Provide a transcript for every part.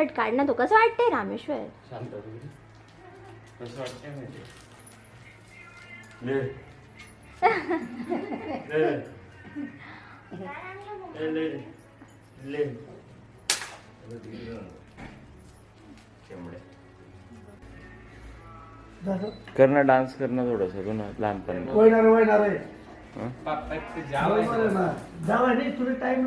Shirt काढ ना तो कसं वाटतंय रामेश्वर? करणं डान्स करणं थोडंसं तू ना लहानपणी. वळणार आहे. जावा नाही तुला टाइम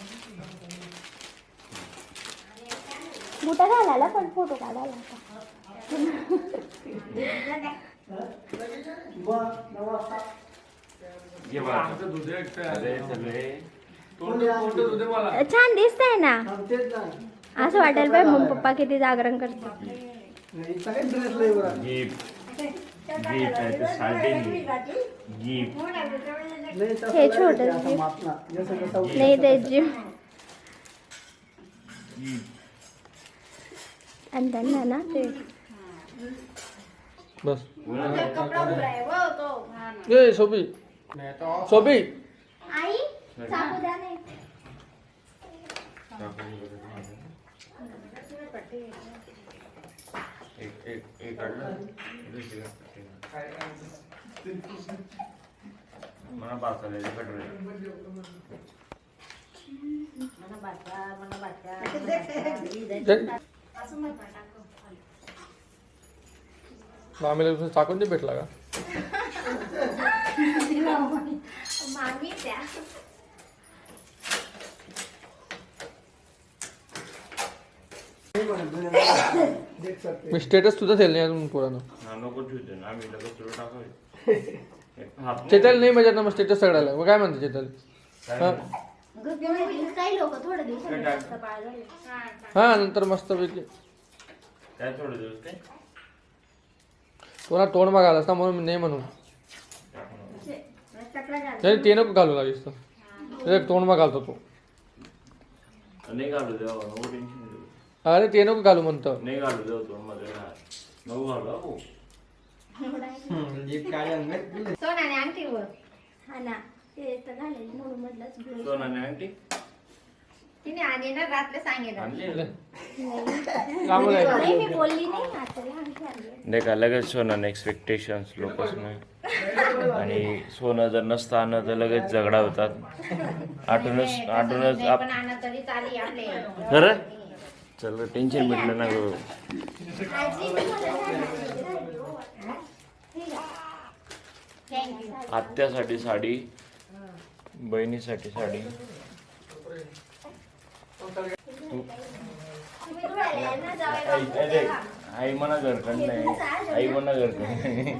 बुटा घालायला पण फोटो काढायला सगळे. छान दिसतंय ना. तेच ना असं वाटायला पाहिजे मम्मी पप्पा किती जागरण करतात आहे हे नाही. छोटं नाही ते जिम आणि त्यांना ना ते बस ए सोबी सोबी आई चाकू द्या नाही एक एक एक काढलं दुसरी मला पाच आले कटोरे मामीला तुझं चाकून नाही भेटला का? मामी सकते मी स्टेटस तुझा ठेवलं नाही अजून पोरानं. हा चेतल नाही मजा ना मग स्टेटस सगळ्याला. मग काय म्हणते चेतल? हा काही लोक थोडं दिवसांनी काय जास्त बाळ झाले. हा नंतर मस्त पैकी. काय थोडे दिवस काय? कोणा तोंड बघायलास ना म्हणून मी नाही म्हणून. नाही ते नको घालू लागेल तर एक तोंड घालतो तो. नाही घालू देवा नको टेन्शन घेऊ अरे ते नको घालू म्हणतो. नाही घालू देव तो मध्ये राहत नको घालू हो सोनाने आणखी वर. हा ना. ते तर घालेल म्हणून मधलंच blue. सोनाने आंटी तिने आणि ना रात्री सांगेल आणली? चांगलं आहे नाही मी बोलली नाही आता लहान झाली देखा लगेच सोनं एक्सपेक्टेशन्स लोकच नाही आणि सोनं जर नसतं आणलं तर लगेच झगडा होतात. आठवणच आठवणच आप तरी चाली आपले. खरं? चल टेन्शन भेटलं ना गं. थँक्यू आत्यासाठी साडी बहिणीसाठी साडी. आई म्हणा घरकन नाही. आई म्हणा घरकन नाही.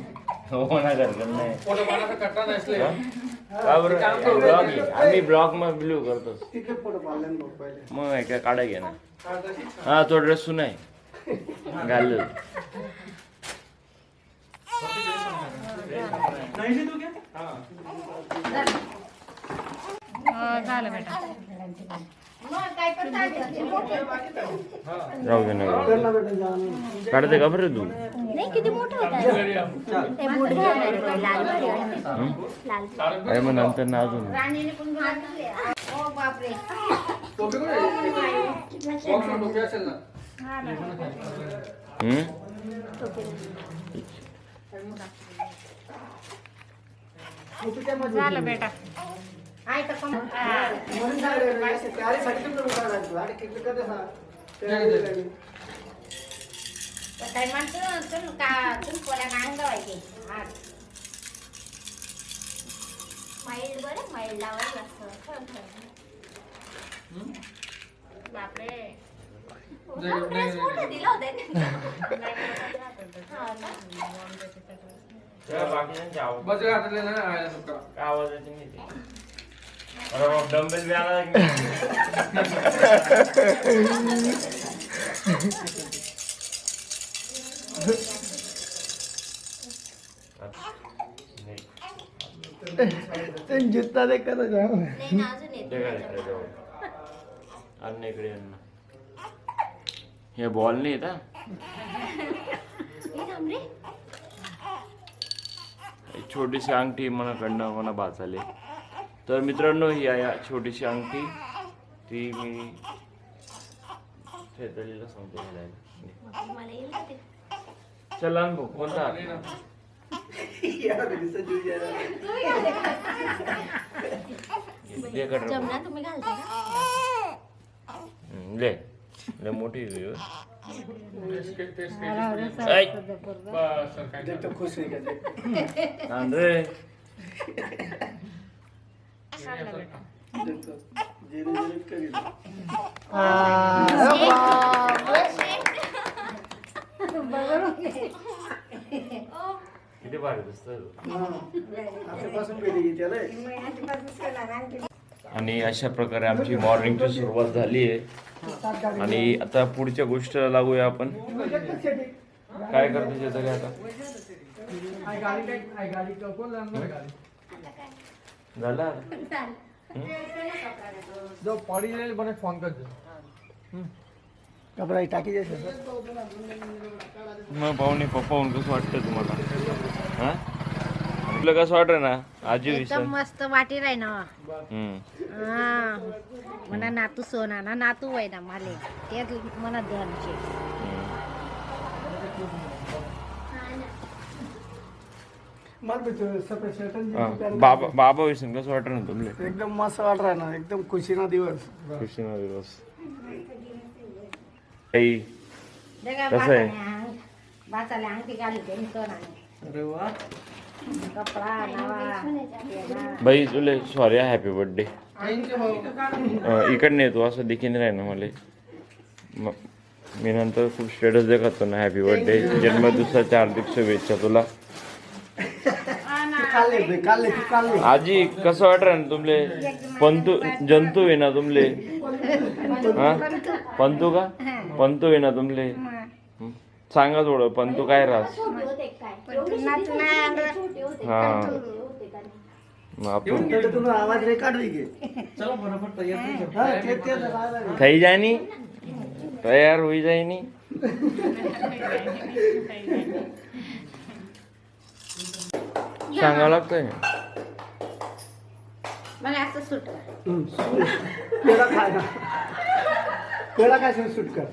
हो म्हणा घरकन नाही का बरं? ब्लॉग आम्ही ब्लॉग मग ब्ल्यू करतो. मग काय काढा घे ना. हा तो ड्रेस सुनाय घाल. राहू दे ना त्यांना ना. काढते का बरं तू नाही किती मोठं होतं ते घालणार लाल भारी लाल अरे मग नंतर ना अजून राणीने पण घातले ओ बापरे झालं बेटा ना, बरं माइल्ड लावायला लागतं बापरे ड्रेस मोठा दिला होता हा ना? त्या बाकीच्यांचे आवाज बस घातले ना काय आवाज येते नाही ते अरे बाप, डंबेल बी आणा की नाही? नाही. जितना ते करत जाऊ नाही ना अजून येत ते काय इकडे जवळ. आण ना इकडे आण ना. हे बॉल नाही येत छोटीशी अंगठी मनाकडनं मला बाचाले तर मित्रांनो ही आहे छोटीशी अंगठी ती मी फेतळीला सांगतो घालायला. चल आण भाऊ कोणता ले. ले मोठी खुश किती भारी दिसतं आणि अशा प्रकारे आमची मॉर्निंगची सुरुवात झाली आहे. आणि आता पुढच्या गोष्टीला लागूया आपण. काय करते शेजारी आता? आई गाडी काय आई गाडी कोण जाणार गाडी झालं आता? जो पड़ी जाईल મને ફોન કરજો कपडा टाकी जायचं मग पाहुणे पप्पा म्हणून कसं वाटतं तुम्हाला हा तुला कसं वाटतं ना आजी एकदम विसर मस्त वाटी राही ना हम्म हा म्हणा नातू सोना ना नातू वय ना माले तेच म्हणा ध्यानचे मला विसर कसं वाटतं ना तुमले? एकदम मस्त वाट राहणार एकदम खुशीना दिवस. खुशीना दिवस. काही कसं आहे? बाचाले अंगठी घाली त्यांनी सोनाने अरे वा. कपडा नवा पेना. बाई तुले सॉरी हॅपी बर्थडे इकडे येतो असं देखील राही ना मला. म- मी नंतर खूप स्टेटस देखतो ना हॅपी बर्थडे जन्मदिवसाच्या हार्दिक शुभेच्छा तुला काढले ते, काढले ते, काढले आजी कसं वाटत ना तुमले? पंतू जंतू आहे ना तुमले? हा? पंतू का? पंतू आहे ना तुमले. सांगा थोडं पंतू काय रास? होते हा तुम्ही आवाज रेकॉर्ड होई गे सांगावं लागतंय. मला असं सुट हम्म. पेढा खाय ना पेढा काय सूट कर?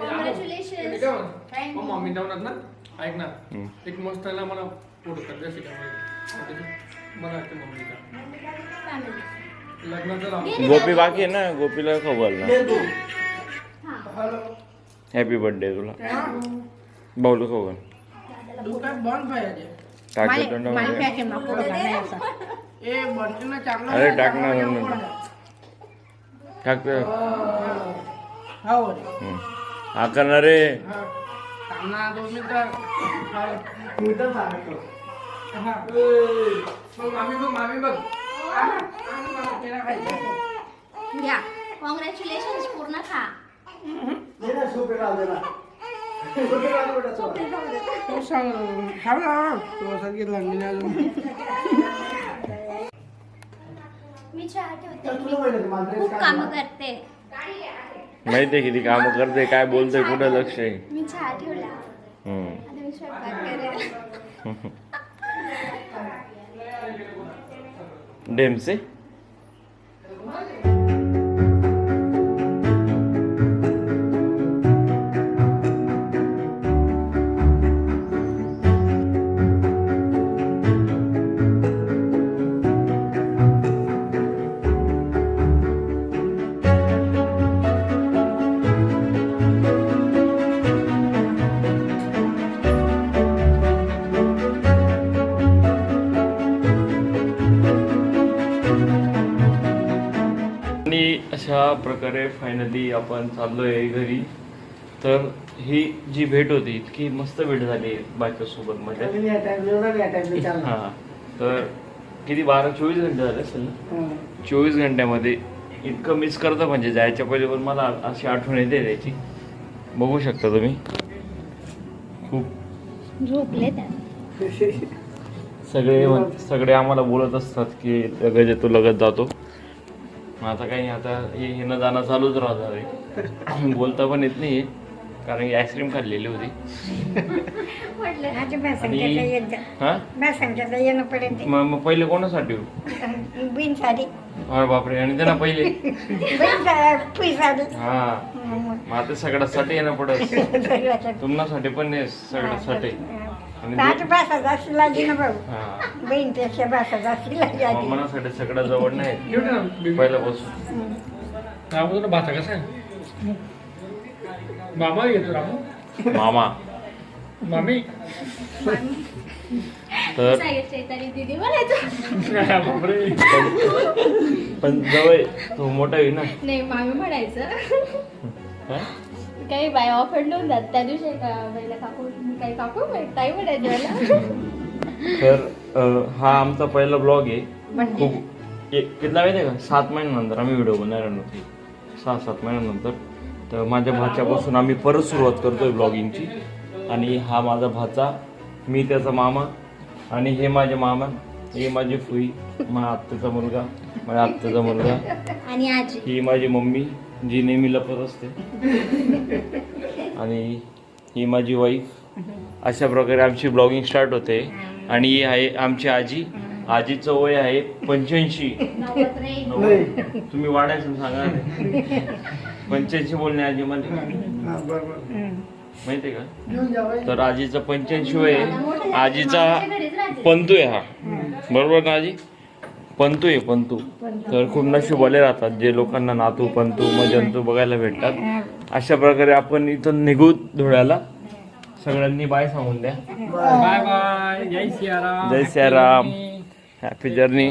कॉंग्रॅच्युलेशन मग मम्मी जाऊन ना? ऐक ना. एक मस्त आहे ना मला मला वाटतं लग्नाचं राहून गोपी बाकी आहे ना गोपीला खबर ना. तू. हॅपी बर्थडे तुला. भाऊला खबर. असा. अरे टाकणार नंतर टाकतो. हा करणार रे. कॉंग्रॅच्युलेशन पूर्ण खा. ना. मी चहा ठेवते तुला माहिती आहे, खूप कामं किती कामं करते काय बोलतोय कुठं लक्ष आहे? मी चहा ठेवला. हम्म. आता मी स्वयंपाक करेल. डेमसे? अशा प्रकारे फायनली आपण चाललोय घरी. तर ही जी भेट होती इतकी मस्त भेट झाली बायकोसोबत मध्ये. हा. तर किती बारा चोवीस घंटे झाले असेल ना? चोवीस घंट्यामध्ये इतकं मिस करतं म्हणजे जायच्या पहिले पण मला अशी आठवण येते त्याची. बघू शकता तुम्ही. खूप झोपले सगळे सगळे आम्हाला बोलत असतात की लगेच येतो लगेच जातो. मग आता काही आता हे येणं जाणं चालूच राहणार आहे बोलता पण येत नाही कारण की आईस्क्रीम खाल्लेली होती. हा? मग पहिले कोणासाठी हो? अरे बापरे आणि त्यांना पहिले? हा. मग आता सगळ्यासाठी येणं पडत. तुम्हासाठी पण नाही सगळ्यासाठी. भाषा जास्त लागली ना भाऊ. बहीणपेक्षा भाषा जास्त. मनासाठी सगळ्या जवळ नाही. पहिल्यापासून कसा आहे? मामा येतो रामू. मामा. मामी. तर बापरे पण जवळ तो मोठा आहे ना? नाही मामी म्हणायचं? काही बाय ऑफेंड होऊन जात त्या दिवशी का बाईला काकू काही काकू ताई म्हणायचं मला. तर अं, हा आमचा पहिला ब्लॉग आहे. खूप एक माहिती आहे का? सात महिन्यानंतर आम्ही व्हिडिओ बनवणार नव्हती सहा सात महिन्यानंतर. तर माझ्या भाच्यापासून आम्ही परत सुरुवात करतोय ब्लॉगिंगची आणि हा माझा भाचा मी त्याचा मामा आणि हे माझे मामा हे माझी फुई माझ्या आत्याचा मुलगा माझ्या आत्याचा मुलगा आणि आजी. ही माझी मम्मी जी नेहमी लपत असते. आणि ही माझी वाईफ अशा प्रकारे आमची ब्लॉगिंग स्टार्ट होते. आणि ही आहे आमची आजी. आजीचं वय आहे पंच्याऐंशी. तुम्ही वाढायचं सांगा. पंच्याऐंशी बोलणे आजी मला हा, बरोबर. माहितीये का. तर आजीचं पंच्याऐंशी वय आहे. आजीचा पंतू आहे हा. बरोबर ना आजी? पंतू आहे पंतू तर खूप नशिबवाले राहतात जे लोकांना नातू पंतू मग जंतू बघायला भेटतात. अशा प्रकारे आपण इथं निघू धुळ्याला. सगळ्यांनी बाय सांगून द्या. Bye bye. जय सियाराम. जय सियाराम. हॅपी जर्नी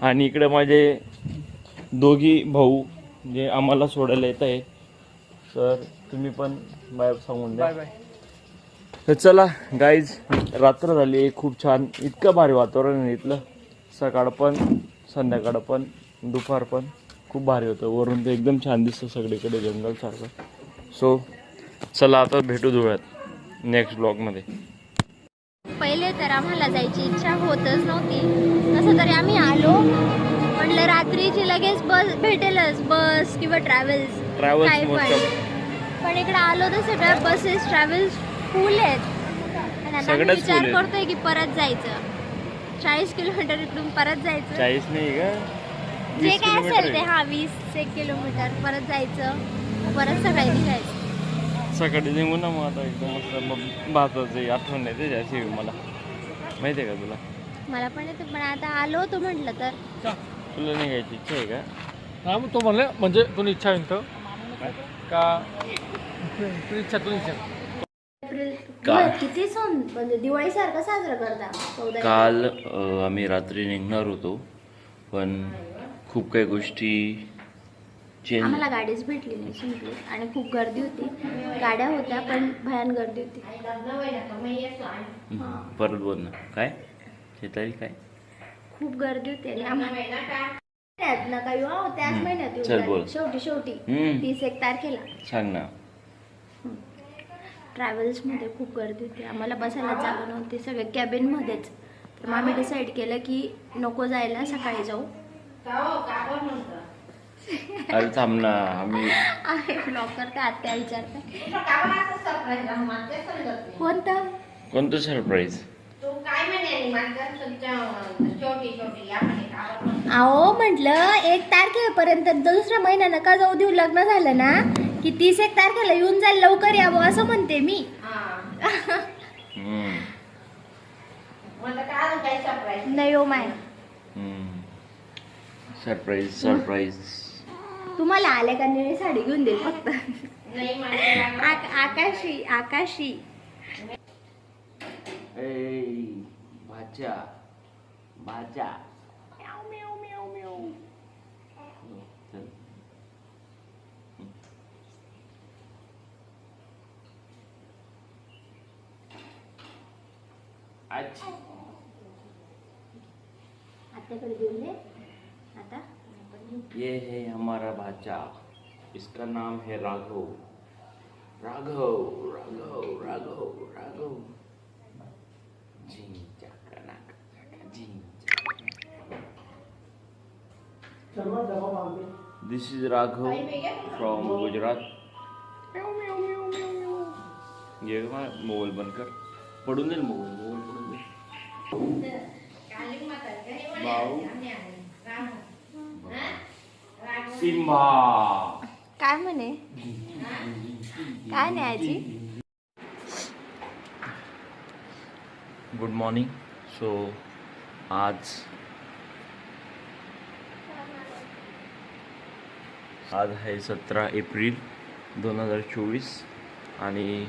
आणि इकडे माझे दोघी भाऊ जे आम्हाला सोडायला येत आहे तर तुम्ही पण बाय सांगून द्या. Bye bye. तर चला गाईज रात्र झाली आहे. खूप छान. इतकं भारी वातावरण आहे इथलं. सकाळ पण संध्याकाळ पण दुपार पण खूप भारी होतं. वरून ते एकदम छान दिसतं सगळीकडे जंगलसारखं सो चला आता भेटू धुळ्यात नेक्स्ट ब्लॉगमध्ये पहिले तर आम्हाला जायची इच्छा होतच नव्हती. तसं तरी आम्ही आलो. म्हटलं रात्रीची लगेच बस भेटेलच बस किंवा ट्रॅव्हल्स काय पण. पण इकडे आलो तर सगळ्या बसेस ट्रॅव्हल्स फुल आहेत. आणि आता विचार. करतोय की परत जायचं. चाळीस किलोमीटर इकडून परत जायचं. चाळीस नाही का? जे वीस काय किलोमीटर असेल ते आहे. हा वीस एक किलोमीटर परत जायचं. मग परत सकाळी निघायचं सकाळी निघू ना मग आता एकदम मस्त मग भाताचं आठवण येते त्याची मला. माहिती आहे का तुला? मला पण येते पण आता आलो होतो म्हटलं तर. तुला निघायची इच्छा आहे का? रामू तो म्हणले म्हणजे तुला इच्छा आहे तर? का? तुझी इच्छा तुझी इच्छा. का- किती सण? म्हणजे दिवाळी सारखं साजरा करता चौदा काल अ, आम्ही रात्री निघणार होतो पण खूप काही गोष्टी चेंज आम्हाला गाडीच भेटली नाही सिंपली आणि खूप गर्दी होती. गाड्या होत्या पण भयान गर्दी होती. परत बोल ना. काय? शेतारी काय? खूप गर्दी होती आणि आम्हाला त्यात ना काही वाव त्याच हम्म. महिन्यात येऊन चल जाईल. बोल. शेवटी शेवटी. हम्म. तीस एक तारखेला. सांग ना. ट्रॅव्हल्समध्ये खूप गर्दी होती. आम्हाला बसायला जागा नव्हती. सगळे कॅबिनमध्येच. तर मग आम्ही डिसाईड केलं की नको जायला सकाळी जाऊ. अरे थांब ना आम्ही आहे ब्लॉग करते आत्या विचारते कोणतं? कोणतं सरप्राईज अहो म्हटलं एक तारखेपर्यंत दुसऱ्या महिना नका जाऊ देऊ? लग्न झालं ना? की तीस एक तारखेला येऊन जाईल लवकर यावं असं म्हणते मी. नाही हो माय. सरप्राईज सरप्राईज तुम्हाला आले का निळी साडी घेऊन देईल फक्त. आक- आकाशी आकाशी. भाच्या भाच्या. ये. है हमारा बच्चा इसका नाम है राघव. राघव राघव राघव राघव. जी This is Raghav from Gujarat. ये हमारा मोबाइल बनकर पढ़ूँगे मोबाइल? मोबाइल सिम्बा काय म्हणे काय नाही आजी गुड मॉर्निंग सो आज आज आहे सतरा एप्रिल दोन हजार चोवीस आणि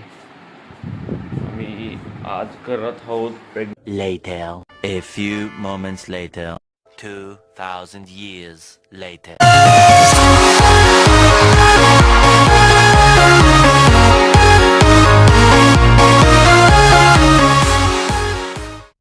आम्ही आज करत आहोत प्रेग Later. A few moments later. 2,000 years later.